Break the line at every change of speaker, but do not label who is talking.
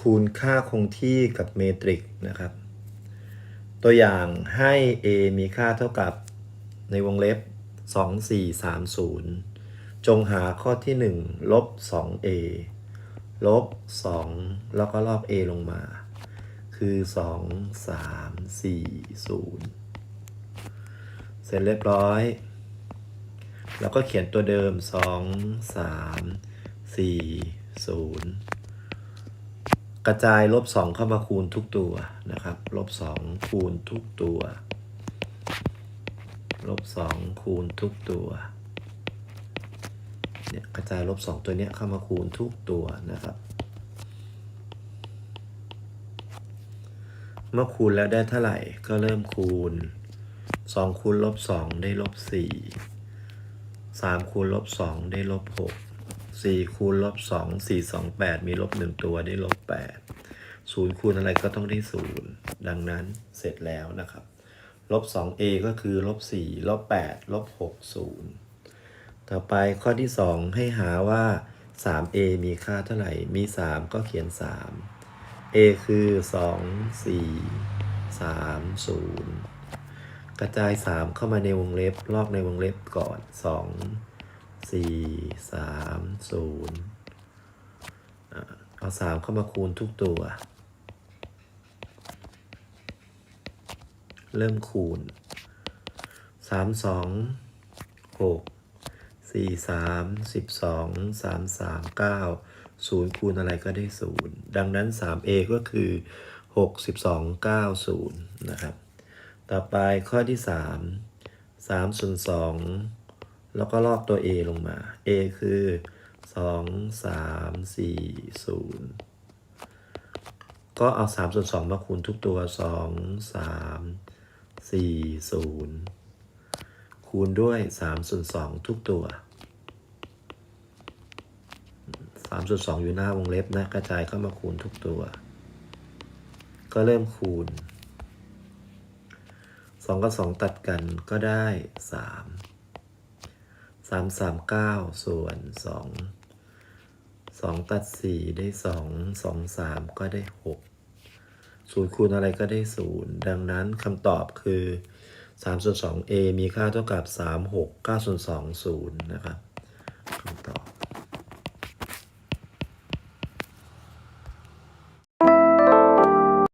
คูณค่าคงที่กับเมตริกนะครับ ตัวอย่างให้ a มีค่าเท่ากับในวงเล็บ 2430 จงหาข้อที่ 1 ลบ 2a ลบ 2 แล้วก็ลอก a ลงมา คือ 2 3 4 0 เสร็จเรียบร้อย แล้วก็เขียนตัวเดิม 2 3 4 0 กระจายลบ2เข้ามาคูณทุกตัวนะครับ ลบ2คูณทุกตัว ลบ2คูณทุกตัว เนี่ยกระจายลบ2ตัวเนี้ยเข้ามาคูณทุกตัวนะครับ เมื่อคูณแล้วได้เท่าไหร่ก็เริ่มคูณ2คูณลบ2ได้ลบ4 3คูณลบ2ได้ลบ6 4คูณลบ2 4 2 8 มีลบ 1 ตัวได้ลบ 8 0 คูณอะไรก็ต้องได้ 0 ดังนั้นเสร็จแล้วนะครับ ลบ 2a ก็คือลบ 4 ลบ 8 ลบ 6 0 ต่อไปข้อที่ 2 ให้หาว่า 3a มีค่าเท่าไหร่ มี 3 ก็เขียน 3 a คือ 2 4 3 0 กระจาย 3 เข้ามาในวงเล็บ ลอกในวงเล็บก่อน 2 4 3 0อะเอา3เข้ามาคูณทุกตัว เริ่มคูณ3 2 6 4 3 12 3 3 9 0คูณอะไรก็ได้0ดังนั้น 3a ก็คือ6 12 9 0นะครับ ต่อไปข้อที่3 3ส่วน2แล้วก็ลอกตัว a ลงมา a คือ 2 3 4 0ก็เอา3ส่วน2มาคูณทุกตัว2 3 4 0คูณด้วย3ส่วน2ทุกตัว3ส่วน2อยู่หน้าวงเล็บนะกระจายเข้ามาคูณทุกตัว ก็เริ่มคูณสองกับสองตัดกันก็ได้สาม สามสามเก้าส่วนสองสองตัดสี่ได้สองสองสามก็ได้หกศูนย์คูณอะไรก็ได้ศูนย์ดังนั้นคำตอบคือสามส่วนสอง a มีค่าเท่ากับสามหกเก้าส่วนสองศูนย์นะครับ